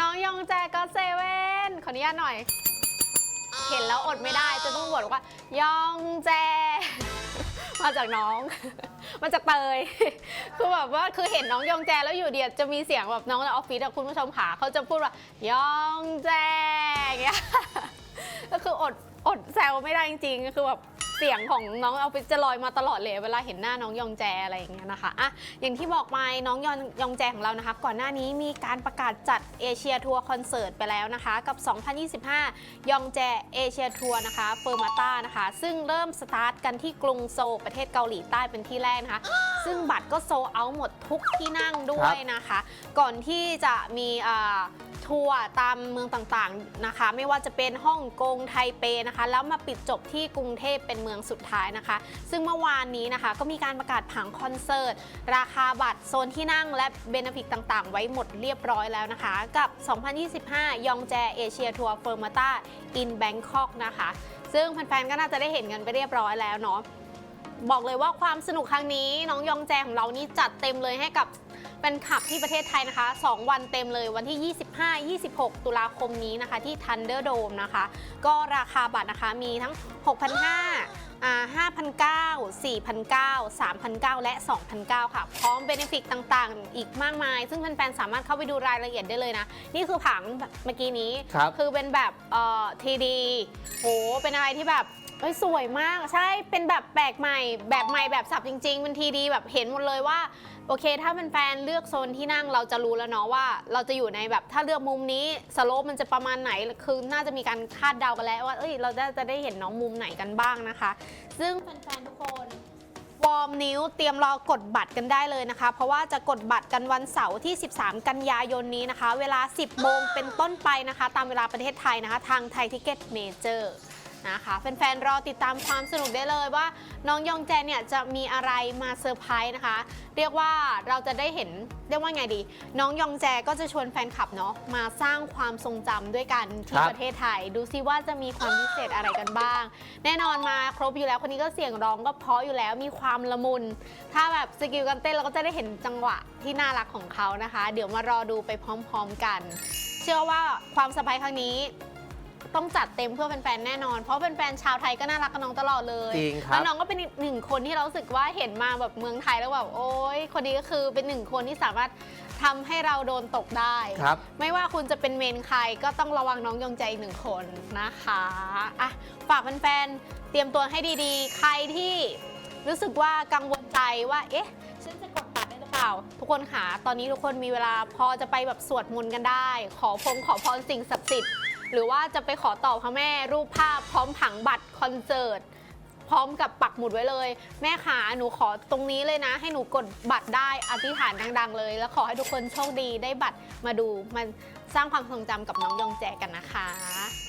น้องยองแจก็เซเว่นขออนุญาตหน่อย เห็นแล้วอดไม่ได้จะต้องบอกว่ายองแจ มาจากน้อง มาจากเตยคือแบบว่าคือเห็นน้องยองแจแล้วอยู่เดียวจะมีเสียงแบบน้องในออฟฟิศอะคุณผู้ชมขาเขาจะพูดว่ายองแจอย่างเงี้ยก็คืออดอดแซวไม่ได้จริงๆคือแบบ เสียงของน้องเอาไปจะลอยมาตลอดเลย เวลาเห็นหน้าน้องยองแจอะไรอย่างเงี้ยนะคะอะอย่างที่บอกไปน้องยองยองแจของเรานะคะ ก่อนหน้านี้มีการประกาศจัดเอเชียทัวร์คอนเสิร์ตไปแล้วนะคะ กับ 2025 ยองแจเอเชียทัวร์นะคะเฟอร์มาต้านะคะ ซึ่งเริ่มสตาร์ทกันที่กรุงโซลประเทศเกาหลีใต้เป็นที่แรกนะคะ ซึ่งบัตรก็โซเอาหมดทุกที่นั่งด้วยนะคะ ก่อนที่จะมีอ่าทัวร์ตามเมืองต่างๆนะคะ ไม่ว่าจะเป็นฮ่องกงไทเปนะคะ แล้วมาปิดจบที่กรุงเทพเป็นเมืองสุดท้ายนะคะ ซึ่งเมื่อวานนี้นะคะก็มีการประกาศผังคอนเสิร์ต ราคาบัตรโซนที่นั่งและเบนฟิตต่างๆ ไว้หมดเรียบร้อยแล้วนะคะ กับ 2025 ยองแจเอเชียทัวร์เฟอร์มาต้าอินแบงคอกนะคะ ซึ่งแฟนๆก็น่าจะได้เห็นกันไปเรียบร้อยแล้วเนาะบอกเลยว่าความสนุกครั้งนี้น้องยองแจของเรานี่จัดเต็มเลยให้กับ แฟนคลับที่ประเทศไทยนะคะ 2 วันเต็มเลยวันที่ 25-26 ตุลาคมนี้นะคะ ที่ Thunderdome นะคะ ก็ราคาบัตรนะคะมีทั้ง 6,500อ่า5,900 4,900 3,900และ2,900ค่ะ พร้อมเบนฟิตต่างๆ อีกมากมาย ซึ่งแฟนๆ สามารถเข้าไปดูรายละเอียดได้เลยนะ นี่คือผังแบบเมื่อกี้นี้ครับคือเป็นแบบเอ่อทีดีโหเป็นอะไรที่แบบ เอ้ยสวยมากใช่เป็นแบบแปลกใหม่ แบบใหม่แบบสับจริงๆมันทีดีแบบเห็นหมดเลยว่า โอเค ถ้าเป็นแฟนเลือกโซนที่นั่งเราจะรู้แล้วเนาะว่า เราจะอยู่ในแบบถ้าเลือกมุมนี้สโลปมันจะประมาณไหนคือน่าจะมีการคาดเดากันแล้วว่าเอ้ยเราจะได้เห็นน้องมุมไหนกันบ้างนะคะ ซึ่งแฟนๆทุกคนวอร์มนิ้วเตรียมรอกดบัตรกันได้เลยนะคะ เพราะว่าจะกดบัตรกันวันเสาร์ที่ 13 กันยายนนี้นะคะ เวลา 10 โมงเป็นต้นไปนะคะ ตามเวลาประเทศไทยนะคะ ทางไทยทิเก็ตเมเจอร์ นะคะ แฟนๆ รอติดตามความสนุกได้เลยว่า น้องยองแจเนี่ยจะมีอะไรมาเซอร์ไพรส์นะคะ เรียกว่าเราจะได้เห็นเรียกว่าไงดี น้องยองแจก็จะชวนแฟนคลับเนาะมาสร้างความทรงจำด้วยกันที่ครับประเทศไทย ดูซิว่าจะมีความพิเศษอะไรกันบ้าง แน่นอนมาครบอยู่แล้วคนนี้ก็เสียงร้องก็เพราะอยู่แล้วมีความละมุน ถ้าแบบสกิลการเต้นเราก็จะได้เห็นจังหวะที่น่ารักของเขานะคะ เดี๋ยวมารอดูไปพร้อมๆกัน เชื่อว่าความสบายครั้งนี้ ต้องจัดเต็มเพื่อแฟนๆแน่นอน เพราะแฟนๆชาวไทยก็น่ารักกับน้องตลอดเลยจริงครับแล้วน้องก็เป็นอีกหนึ่งคนที่เรารู้สึกว่าเห็นมาแบบเมืองไทยแล้วแบบโอ๊ยคนนี้ก็คือเป็นหนึ่งคนที่สามารถทำให้เราโดนตกได้ ครับ ไม่ว่าคุณจะเป็นเมนใครก็ต้องระวังน้องยองใจอีกหนึ่งคนนะคะอะฝากแฟนๆเตรียมตัวให้ดีๆ ใครที่รู้สึกว่ากังวลใจว่าเอ๊ะฉันจะกดบัตรได้หรือเปล่า ทุกคนค่ะตอนนี้ทุกคนมีเวลาพอจะไปแบบสวดมนต์กันได้ ขอพงขอพรสิ่งศักดิ์สิทธิ์ หรือว่าจะไปขอต่อพระแม่รูปภาพพร้อมผังบัตรคอนเสิร์ตพร้อมกับปักหมุดไว้เลย แม่ขาหนูขอตรงนี้เลยนะ ให้หนูกดบัตรได้อธิษฐานดัง ๆ เลย แล้วขอให้ทุกคนโชคดีได้บัตรมาดูมันสร้างความทรงจำกับน้องยองแจกันนะคะ